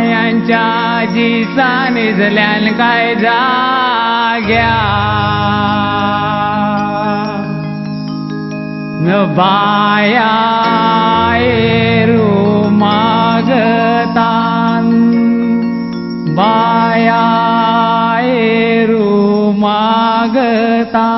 मायांच्या जीचा निजल्यान काय जाग्या? न बाया रू मागतान बाया रू मागता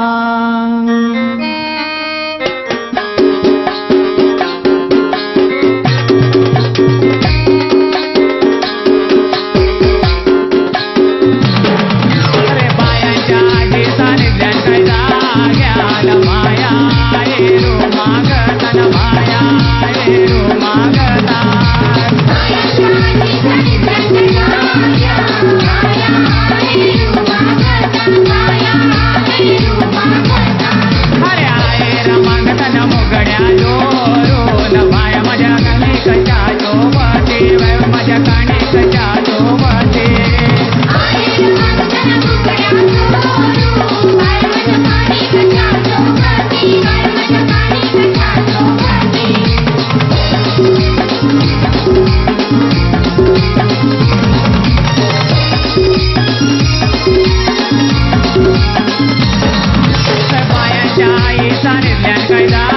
Sana evlen kayda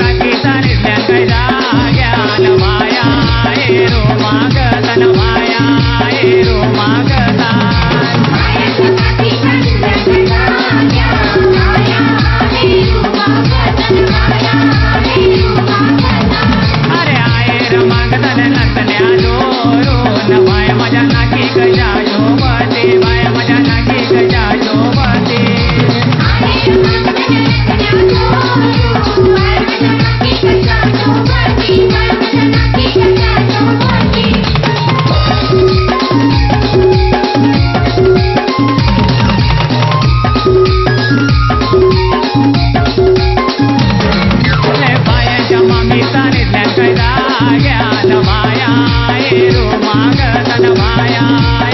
काठी चालेल त्या कैला ज्ञान माया रो माग. Bye.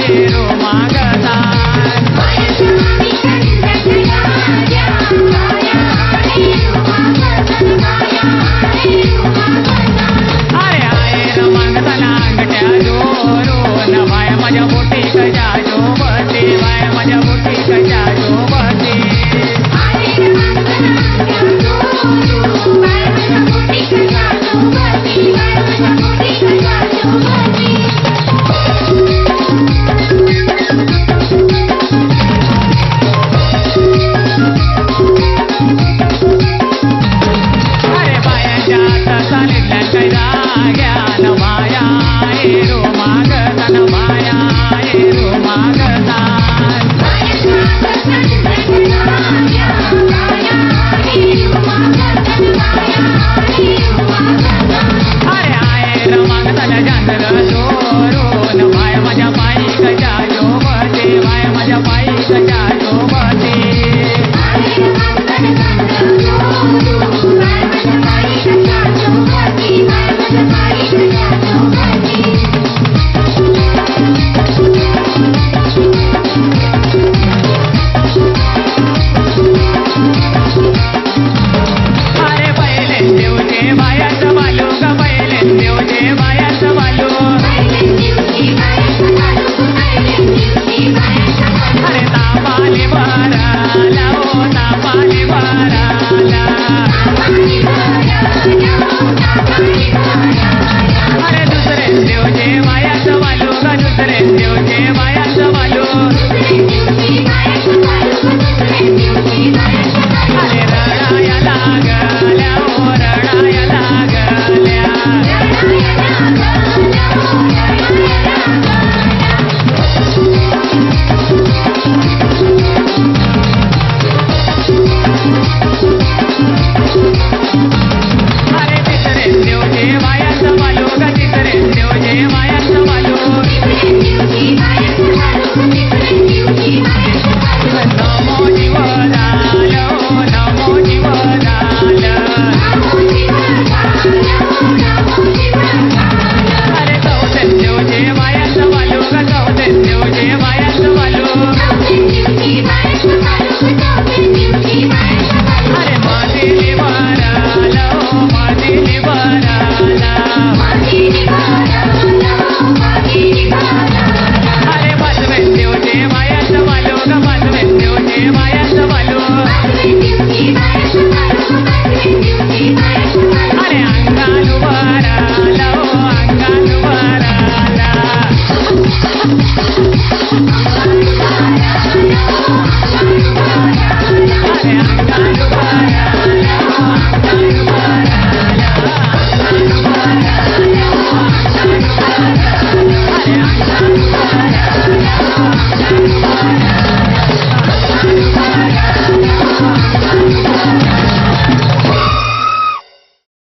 I God.